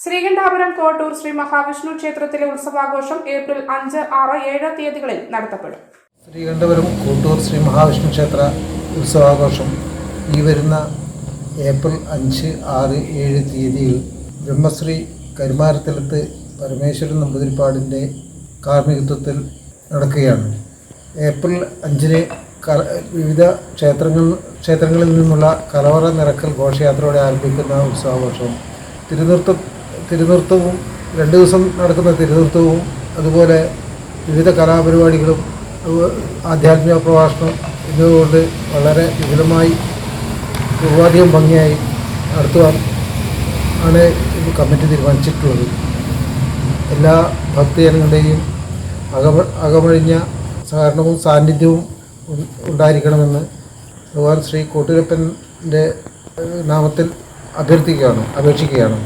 ശ്രീകണ്ഠാപുരം കോട്ടൂർ ശ്രീ മഹാവിഷ്ണു ക്ഷേത്രത്തിലെ ഉത്സവാഘോഷം ഏപ്രിൽ അഞ്ച് ആറ് ഏഴ് തീയതികളിൽ നടത്തപ്പെടും. ശ്രീകണ്ഠപുരം കോട്ടൂർ ശ്രീ മഹാവിഷ്ണു ക്ഷേത്ര ഉത്സവാഘോഷം ഈ വരുന്ന ഏപ്രിൽ അഞ്ച് ആറ് ഏഴ് തീയതിയിൽ ബ്രഹ്മശ്രീ കരുമാരത്തിലത്ത് പരമേശ്വരൻ നമ്പൂതിരിപ്പാടിന്റെ കാർമ്മികത്വത്തിൽ നടക്കുകയാണ്. ഏപ്രിൽ അഞ്ചിന് വിവിധ ക്ഷേത്രങ്ങൾ ക്ഷേത്രങ്ങളിൽ നിന്നുള്ള കലവറ നിറക്കൽ ഘോഷയാത്രയോടെ ആരംഭിക്കുന്ന ഉത്സവാഘോഷം തിരുനൃത്ത തിരുനൃത്തവും രണ്ട് ദിവസം നടക്കുന്ന തിരുനൃത്തവും അതുപോലെ വിവിധ കലാപരിപാടികളും ആധ്യാത്മിക പ്രഭാഷണം എന്നിവകൊണ്ട് വളരെ വിപുലമായി പൂർവാധികം ഭംഗിയായി നടത്തുവാൻ ആണ് കമ്മിറ്റി തീരുമാനിച്ചിട്ടുള്ളത്. എല്ലാ ഭക്തജനങ്ങളുടെയും അകമ അകമഴിഞ്ഞ സഹകരണവും സാന്നിധ്യവും ഉണ്ടായിരിക്കണമെന്ന് ഭഗവാൻ ശ്രീ കോട്ടിരപ്പന്റെ നാമത്തിൽ അഭ്യർത്ഥിക്കുകയാണ് അപേക്ഷിക്കുകയാണ്.